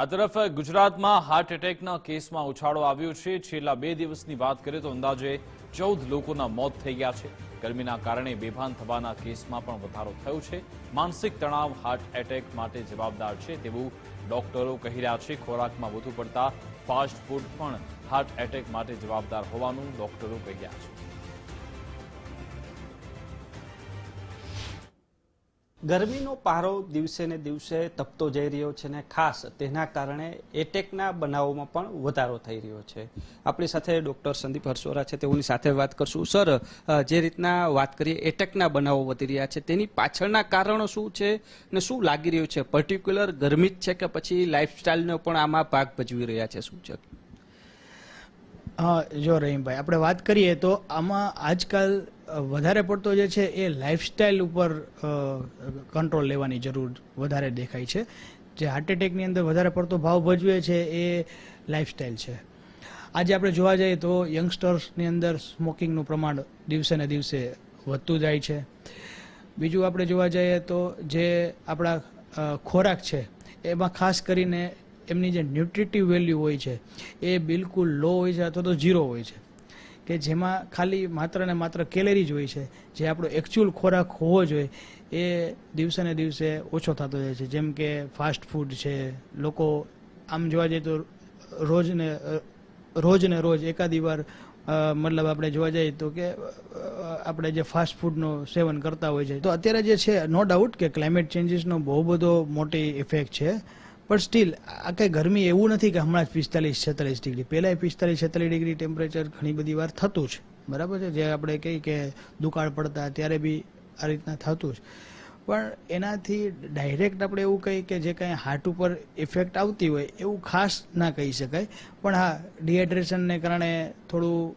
આ તરફ ગુજરાતમાં હાર્ટ એટેકના કેસમાં ઉછાળો આવ્યો છે. છેલ્લા બે દિવસની વાત કરીએ તો અંદાજે ચૌદ લોકોના મોત થઈ ગયા છે. ગરમીના કારણે બેભાન થવાના કેસમાં પણ વધારો થયો છે. માનસિક તણાવ હાર્ટ એટેક માટે જવાબદાર છે તેવું ડોક્ટરો કહી રહ્યા છે. ખોરાકમાં વધુ પડતા ફાસ્ટ ફૂડ પણ હાર્ટ એટેક માટે જવાબદાર હોવાનું ડોક્ટરો કહી રહ્યા છે. ગરમીનો પારો દિવસે ને દિવસે તપતો જઈ રહ્યો છે ને ખાસ તેના કારણે એટેકના બનાવોમાં પણ વધારો થઈ રહ્યો છે. આપણી સાથે ડૉક્ટર સંદીપ હર્ષોરા છે. તેઓની સાથે વાત કરશું. સર જે રીતના વાત કરીએ એટેકના બનાવો વધી રહ્યા છે, તેની પાછળના કારણો શું છે ને શું લાગી રહ્યું છે? પર્ટિક્યુલર ગરમી જ છે કે પછી લાઇફસ્ટાઇલનો પણ આમાં ભાગ ભજવી રહ્યા છે? શું છે? હા, જો રહીમભાઈ, આપણે વાત કરીએ તો આમાં આજકાલ વધારે પડતો જે છે એ લાઇફસ્ટાઇલ ઉપર કંટ્રોલ લેવાની જરૂર વધારે દેખાય છે. જે હાર્ટ એટેકની અંદર વધારે પડતો ભાવ ભજવે છે એ લાઇફસ્ટાઇલ છે. આજે આપણે જોવા જઈએ તો યંગસ્ટર્સની અંદર સ્મોકિંગનું પ્રમાણ દિવસે ને દિવસે વધતું જાય છે. બીજું આપણે જોવા જઈએ તો જે આપણા ખોરાક છે, એમાં ખાસ કરીને એમની જે ન્યુટ્રિટિવ વેલ્યુ હોય છે, એ બિલકુલ લો હોય છે અથવા તો ઝીરો હોય છે. કે જેમાં ખાલી માત્ર ને માત્ર કેલેરી જ હોય છે. જે આપણો એકચ્યુઅલ ખોરાક હોવો જોઈએ, એ દિવસે ને દિવસે ઓછો થતો જાય છે. જેમ કે ફાસ્ટ ફૂડ છે, લોકો આમ જોવા જઈએ તો રોજ ને રોજ ને રોજ એકાદી વાર મતલબ આપણે જોવા જઈએ તો કે આપણે જે ફાસ્ટ ફૂડનું સેવન કરતા હોય છે. તો અત્યારે જે છે નો ડાઉટ કે ક્લાઇમેટ ચેન્જીસનો બહુ બધો મોટી ઇફેક્ટ છે. પણ સ્ટીલ આ કંઈ ગરમી એવું નથી કે હમણાં પિસ્તાલીસ, છેતાલીસ ડિગ્રી. પહેલાંય પિસ્તાલીસ, છેતાલીસ ડિગ્રી ટેમ્પરેચર ઘણી બધી વાર થતું છે બરાબર છે? જે આપણે કહીએ કે દુકાળ પડતા ત્યારે બી આ રીતના થતું જ. પણ એનાથી ડાયરેક્ટ આપણે એવું કહીએ કે જે કંઈ હાર્ટ ઉપર ઇફેક્ટ આવતી હોય એવું ખાસ ના કહી શકાય. પણ હા ડિહાઇડ્રેશનને કારણે થોડું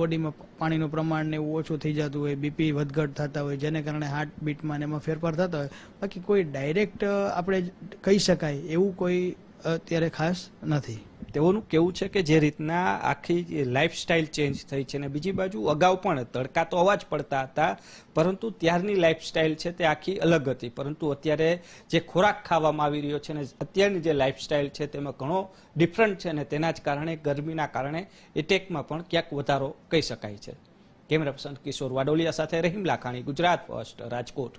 બોડીમાં પાણીનું પ્રમાણ ને એવું ઓછું થઈ જતું હોય, બીપી વધઘટ થતા હોય, જેને કારણે હાર્ટ બીટમાં ને એમાં ફેરફાર થતા હોય, બાકી કોઈ ડાયરેક્ટ આપણે કહી શકાય એવું કોઈ અત્યારે ખાસ નથી. તેઓનું કેવું છે કે જે રીતના આખી લાઈફસ્ટાઈલ ચેન્જ થઈ છે ને બીજી બાજુ અગાઉ પણ તડકા તો અવાજ પડતા હતા, પરંતુ ત્યારની લાઈફસ્ટાઈલ છે તે આખી અલગ હતી. પરંતુ અત્યારે જે ખોરાક ખાવામાં આવી રહ્યો છે ને અત્યારની જે લાઈફસ્ટાઈલ છે તેમાં ઘણો ડિફરન્ટ છે ને તેના જ કારણે, ગરમીના કારણે એટેકમાં પણ ક્યાંક વધારો કહી શકાય છે. કેમેરા પર્સન કિશોર વાડોલિયા સાથે રહીમ લાખાણી, ગુજરાત ફર્સ્ટ રાજકોટ.